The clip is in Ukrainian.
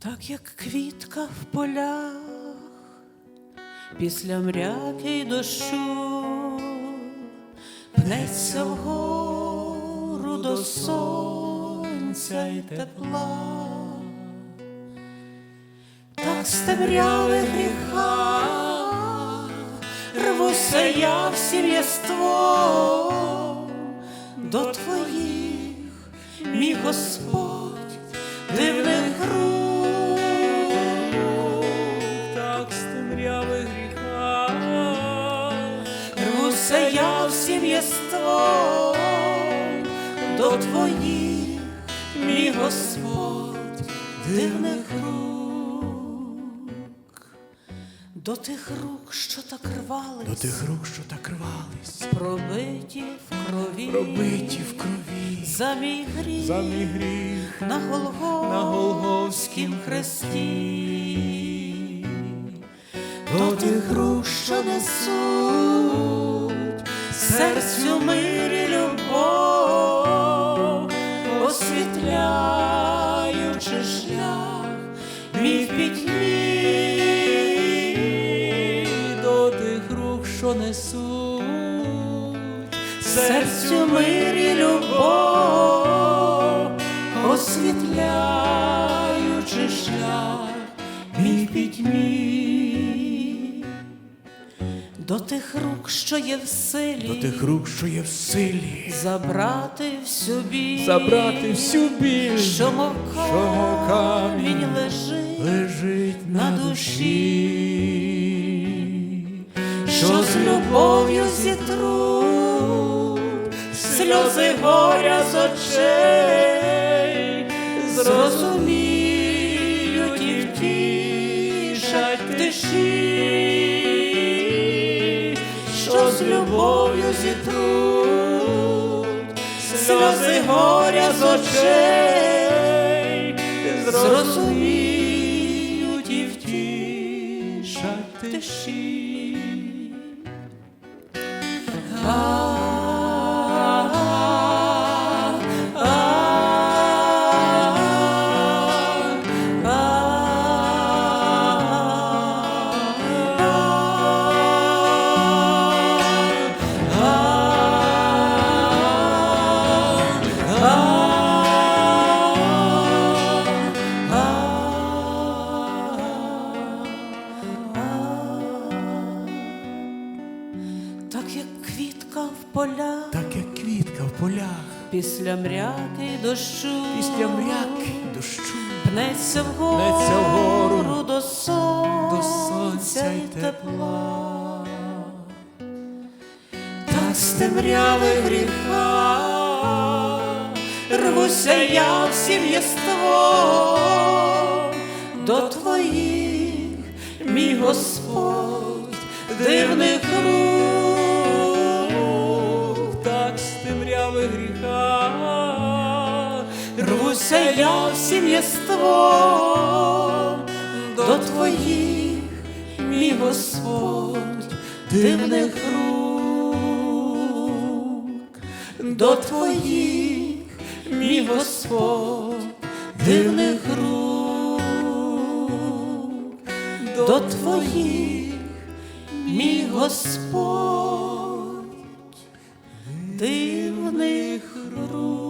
Так як квітка в полях після мряки й дощу пнеться вгору до сонця й тепла, так стемряли гріха, рвуся я всім єством до твоїх, мій Господь, я всім єством до твоїх, мій Господь, дивних рук, до тих рук, що так рвались, До тих рук, що так рвались, пробиті в крові, пробиті в крові, за мій гріх, за мій гріх. На Голгофськім на Голгофськім хресті, до тих рук, що несуть серцю мирі любов, освітляючи шлях мій пітьмі, до тих рук, що несуть. Серцю мирі любов, освітляючи до тих рук, що є в силі, до тих рук, що є в силі, забрати всю біль, забрати всю біль, що мов камінь лежить лежить на душі, що з любов'ю зітруть сльози горя з очей, зрозуміють і втішать тиші, любов'ю зітруть сльози горя з очей, зрозуміють і втішать тиші. Квітка в полях. Так як квітка в полях, після мряки дощу, після мряки дощу, пнеться вгору, Пнеться вгору. До сонця, до сонця й й тепла. Так стемряли гріха, рвуся я всім єством до твоїх, мій Господь, дивних рук, рвуся я всім єством до твоїх, мій Господь, дивних рук, до твоїх, мій Господь, дивних рук, до твоїх, мій Господь, дивних рук.